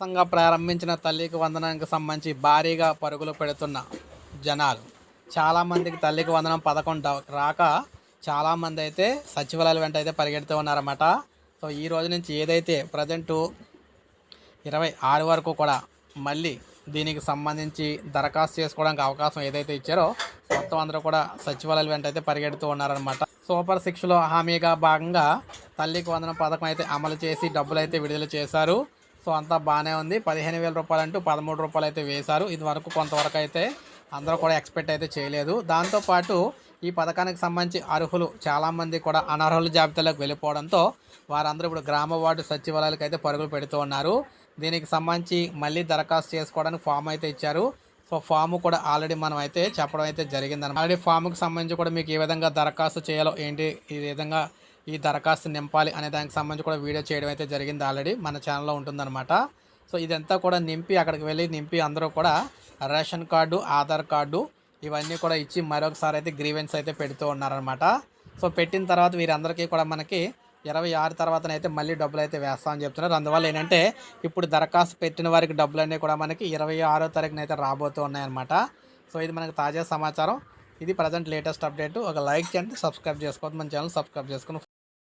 సంగా ప్రారంభించిన తల్లికి వందనానికి సంబంధించి భారీగా పరుగులు పెడుతున్న జనాలు. చాలామందికి తల్లికి వందనం పథకం రాక చాలామంది అయితే సచివాలయాల వెంట అయితే పరిగెడుతూ ఉన్నారన్నమాట. సో ఈ రోజు నుంచి ఏదైతే ప్రజెంటు ఇరవై ఆరు వరకు కూడా మళ్ళీ దీనికి సంబంధించి దరఖాస్తు చేసుకోవడానికి అవకాశం ఏదైతే ఇచ్చారో మొత్తం అందరూ కూడా సచివాలయాల వెంట అయితే పరిగెడుతూ ఉన్నారనమాట సూపర్ సిక్స్లో హామీగా భాగంగా తల్లికి వందనం పథకం అయితే అమలు చేసి డబ్బులు అయితే విడుదల చేశారు. సో అంతా బాగానే ఉంది. పదిహేను వేల రూపాయలు అంటూ పదమూడు రూపాయలు అయితే వేశారు. ఇదివరకు కొంతవరకు అయితే అందరూ కూడా ఎక్స్పెక్ట్ అయితే చేయలేదు. దాంతోపాటు ఈ పథకానికి సంబంధించి అర్హులు చాలామంది కూడా అనర్హుల జాబితాలోకి వెళ్ళిపోవడంతో వారందరూ ఇప్పుడు గ్రామ వార్డు సచివాలయాలకు అయితే పరుగులు పెడుతూ ఉన్నారు. దీనికి సంబంధించి మళ్ళీ దరఖాస్తు చేసుకోవడానికి ఫామ్ అయితే ఇచ్చారు. సో ఫామ్ కూడా ఆల్రెడీ మనం అయితే చెప్పడం అయితే జరిగిందని ఆల్రెడీ ఫామ్కి సంబంధించి కూడా మీకు ఏ విధంగా దరఖాస్తు చేయాలో ఏంటి ఈ విధంగా ఈ దరఖాస్తు నింపాలి అనే దానికి సంబంధించి కూడా వీడియో చేయడం అయితే జరిగింది ఆల్రెడీ మన ఛానల్లో ఉంటుందన్నమాట. సో ఇదంతా కూడా నింపి అక్కడికి వెళ్ళి నింపి అందరూ కూడా రేషన్ కార్డు ఆధార్ కార్డు ఇవన్నీ కూడా ఇచ్చి మరొకసారి అయితే గ్రీవెన్స్ అయితే పెడుతూ ఉన్నారనమాట సో పెట్టిన తర్వాత వీరందరికీ కూడా మనకి ఇరవై ఆరు తర్వాతనైతే మళ్ళీ డబ్బులు అయితే వేస్తామని చెప్తున్నారు. అందువల్ల ఏంటంటే ఇప్పుడు దరఖాస్తు పెట్టిన వారికి డబ్బులు అన్నీ కూడా మనకి ఇరవై ఆరో తారీఖున అయితే రాబోతూ ఉన్నాయన్నమాట. సో ఇది మనకు తాజా సమాచారం. ఇది ప్రజెంట్ లేటెస్ట్ అప్డేట్ ఒక లైక్ చేయండి సబ్స్క్రైబ్ చేసుకోవద్దు. మన ఛానల్ సబ్స్క్రైబ్ చేసుకుని